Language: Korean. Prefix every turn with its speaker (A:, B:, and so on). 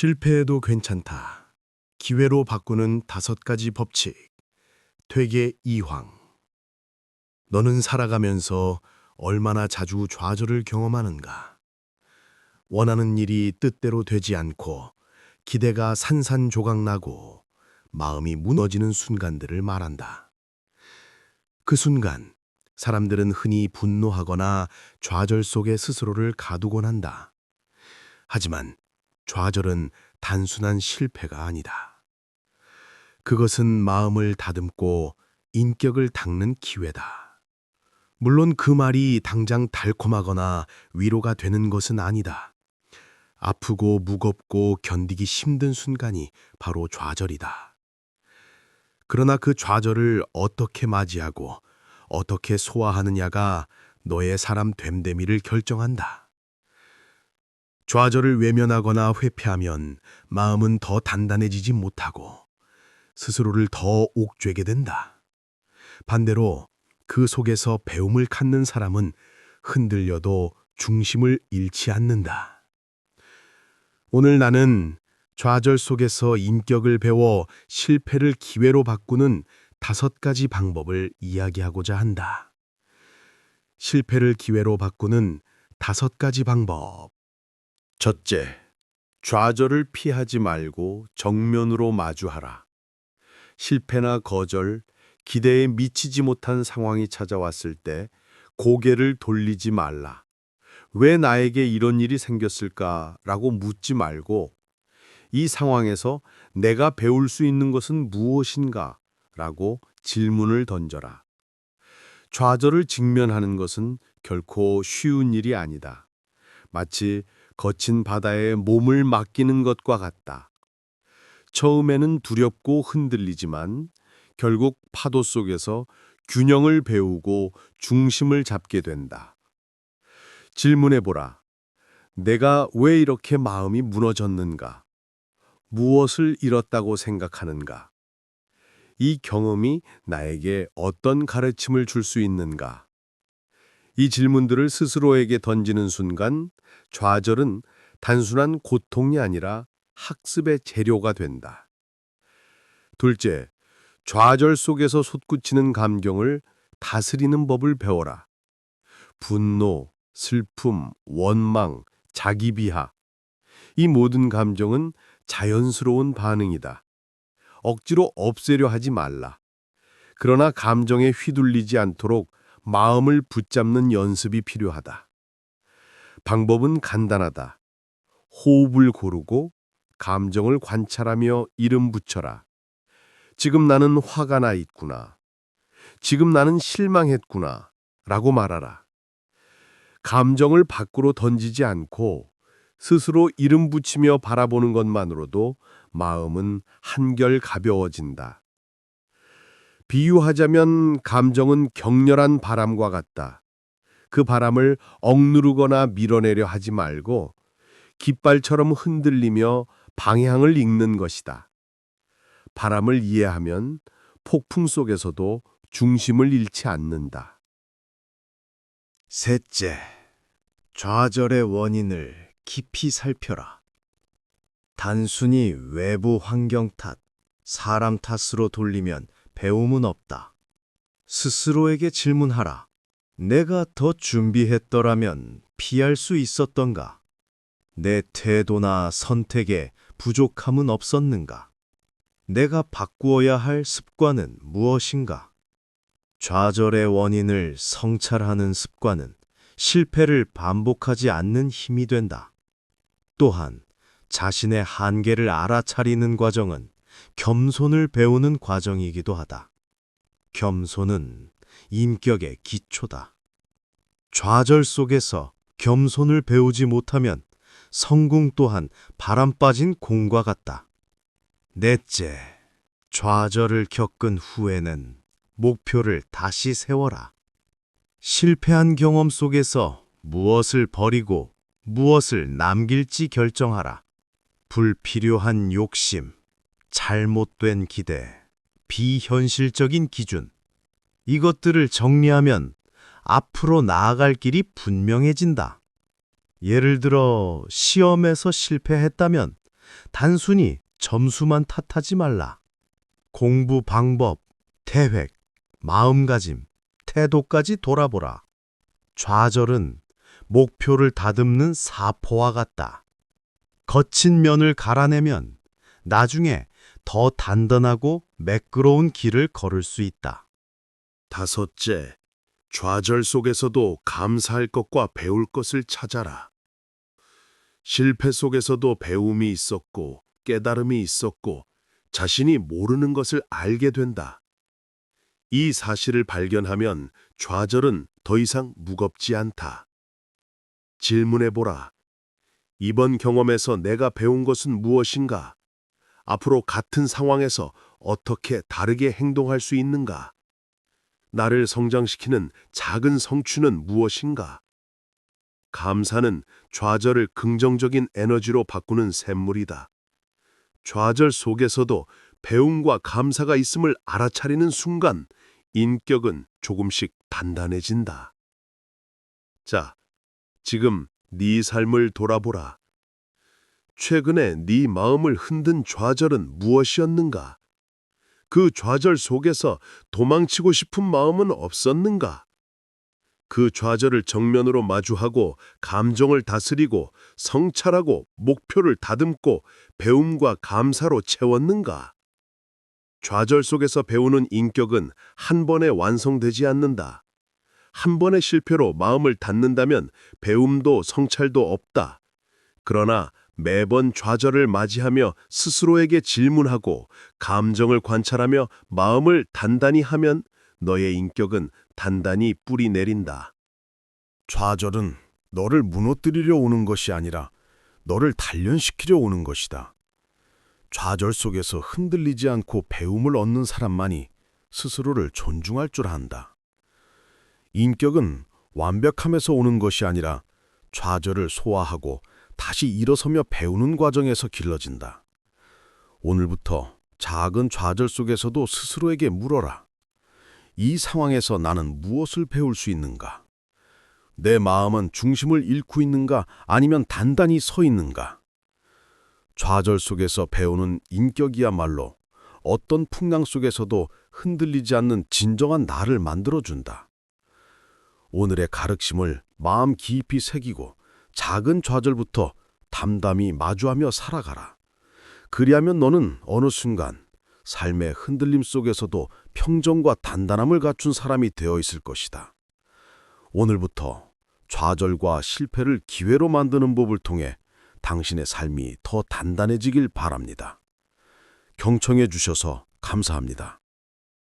A: 실패해도 괜찮다. 기회로 바꾸는 다섯 가지 법칙. 퇴계 이황. 너는 살아가면서 얼마나 자주 좌절을 경험하는가? 원하는 일이 뜻대로 되지 않고 기대가 산산조각나고 마음이 무너지는 순간들을 말한다. 그 순간 사람들은 흔히 분노하거나 좌절 속에 스스로를 가두곤 한다. 하지만 좌절은 단순한 실패가 아니다. 그것은 마음을 다듬고 인격을 닦는 기회다. 물론 그 말이 당장 달콤하거나 위로가 되는 것은 아니다. 아프고 무겁고 견디기 힘든 순간이 바로 좌절이다. 그러나 그 좌절을 어떻게 맞이하고 어떻게 소화하느냐가 너의 사람 됨됨이를 결정한다. 좌절을 외면하거나 회피하면 마음은 더 단단해지지 못하고 스스로를 더 옥죄게 된다. 반대로 그 속에서 배움을 갖는 사람은 흔들려도 중심을 잃지 않는다. 오늘 나는 좌절 속에서 인격을 배워 실패를 기회로 바꾸는 다섯 가지 방법을 이야기하고자 한다. 실패를 기회로 바꾸는 다섯 가지 방법. 첫째, 좌절을 피하지 말고 정면으로 마주하라. 실패나 거절, 기대에 미치지 못한 상황이 찾아왔을 때 고개를 돌리지 말라. 왜 나에게 이런 일이 생겼을까 라고 묻지 말고 이 상황에서 내가 배울 수 있는 것은 무엇인가? 라고 질문을 던져라. 좌절을 직면하는 것은 결코 쉬운 일이 아니다. 마치 거친 바다에 몸을 맡기는 것과 같다. 처음에는 두렵고 흔들리지만 결국 파도 속에서 균형을 배우고 중심을 잡게 된다. 질문해 보라. 내가 왜 이렇게 마음이 무너졌는가? 무엇을 잃었다고 생각하는가? 이 경험이 나에게 어떤 가르침을 줄 수 있는가? 이 질문들을 스스로에게 던지는 순간 좌절은 단순한 고통이 아니라 학습의 재료가 된다. 둘째, 좌절 속에서 솟구치는 감경을 다스리는 법을 배워라. 분노, 슬픔, 원망, 자기 비하. 이 모든 감정은 자연스러운 반응이다. 억지로 없애려 하지 말라. 그러나 감정에 휘둘리지 않도록 마음을 붙잡는 연습이 필요하다. 방법은 간단하다. 호흡을 고르고 감정을 관찰하며 이름 붙여라. 지금 나는 화가 나 있구나. 지금 나는 실망했구나. 라고 말하라. 감정을 밖으로 던지지 않고 스스로 이름 붙이며 바라보는 것만으로도 마음은 한결 가벼워진다. 비유하자면 감정은 격렬한 바람과 같다. 그 바람을 억누르거나 밀어내려 하지 말고 깃발처럼 흔들리며 방향을 읽는 것이다. 바람을 이해하면 폭풍 속에서도 중심을 잃지 않는다. 셋째, 좌절의 원인을 깊이 살펴라. 단순히 외부 환경 탓, 사람 탓으로 돌리면 배움은 없다. 스스로에게 질문하라. 내가 더 준비했더라면 피할 수 있었던가? 내 태도나 선택에 부족함은 없었는가? 내가 바꾸어야 할 습관은 무엇인가? 좌절의 원인을 성찰하는 습관은 실패를 반복하지 않는 힘이 된다. 또한 자신의 한계를 알아차리는 과정은 겸손을 배우는 과정이기도 하다. 겸손은 인격의 기초다. 좌절 속에서 겸손을 배우지 못하면 성공 또한 바람 빠진 공과 같다. 넷째, 좌절을 겪은 후에는 목표를 다시 세워라. 실패한 경험 속에서 무엇을 버리고 무엇을 남길지 결정하라. 불필요한 욕심, 잘못된 기대, 비현실적인 기준. 이것들을 정리하면 앞으로 나아갈 길이 분명해진다. 예를 들어 시험에서 실패했다면 단순히 점수만 탓하지 말라. 공부 방법, 계획, 마음가짐, 태도까지 돌아보라. 좌절은 목표를 다듬는 사포와 같다. 거친 면을 갈아내면 나중에 더 단단하고 매끄러운 길을 걸을 수 있다.
B: 다섯째, 좌절 속에서도 감사할 것과 배울 것을 찾아라. 실패 속에서도 배움이 있었고 깨달음이 있었고 자신이 모르는 것을 알게 된다. 이 사실을 발견하면 좌절은 더 이상 무겁지 않다. 질문해 보라. 이번 경험에서 내가 배운 것은 무엇인가? 앞으로 같은 상황에서 어떻게 다르게 행동할 수 있는가? 나를 성장시키는 작은 성취는 무엇인가? 감사는 좌절을 긍정적인 에너지로 바꾸는 샘물이다. 좌절 속에서도 배움과 감사가 있음을 알아차리는 순간 인격은 조금씩 단단해진다. 자, 지금 네 삶을 돌아보라. 최근에 네 마음을 흔든 좌절은 무엇이었는가? 그 좌절 속에서 도망치고 싶은 마음은 없었는가? 그 좌절을 정면으로 마주하고 감정을 다스리고 성찰하고 목표를 다듬고 배움과 감사로 채웠는가? 좌절 속에서 배우는 인격은 한 번에 완성되지 않는다. 한 번의 실패로 마음을 닫는다면 배움도 성찰도 없다. 그러나 매번 좌절을 맞이하며 스스로에게 질문하고 감정을 관찰하며 마음을 단단히 하면 너의 인격은 단단히 뿌리 내린다.
C: 좌절은 너를 무너뜨리려 오는 것이 아니라 너를 단련시키려 오는 것이다. 좌절 속에서 흔들리지 않고 배움을 얻는 사람만이 스스로를 존중할 줄 안다. 인격은 완벽함에서 오는 것이 아니라 좌절을 소화하고 다시 일어서며 배우는 과정에서 길러진다. 오늘부터 작은 좌절 속에서도 스스로에게 물어라. 이 상황에서 나는 무엇을 배울 수 있는가? 내 마음은 중심을 잃고 있는가 아니면 단단히 서 있는가? 좌절 속에서 배우는 인격이야말로 어떤 풍랑 속에서도 흔들리지 않는 진정한 나를 만들어준다. 오늘의 가르침을 마음 깊이 새기고 작은 좌절부터 담담히 마주하며 살아가라. 그리하면 너는 어느 순간 삶의 흔들림 속에서도 평정과 단단함을 갖춘 사람이 되어 있을 것이다. 오늘부터 좌절과 실패를 기회로 만드는 법을 통해 당신의 삶이 더 단단해지길 바랍니다. 경청해 주셔서 감사합니다.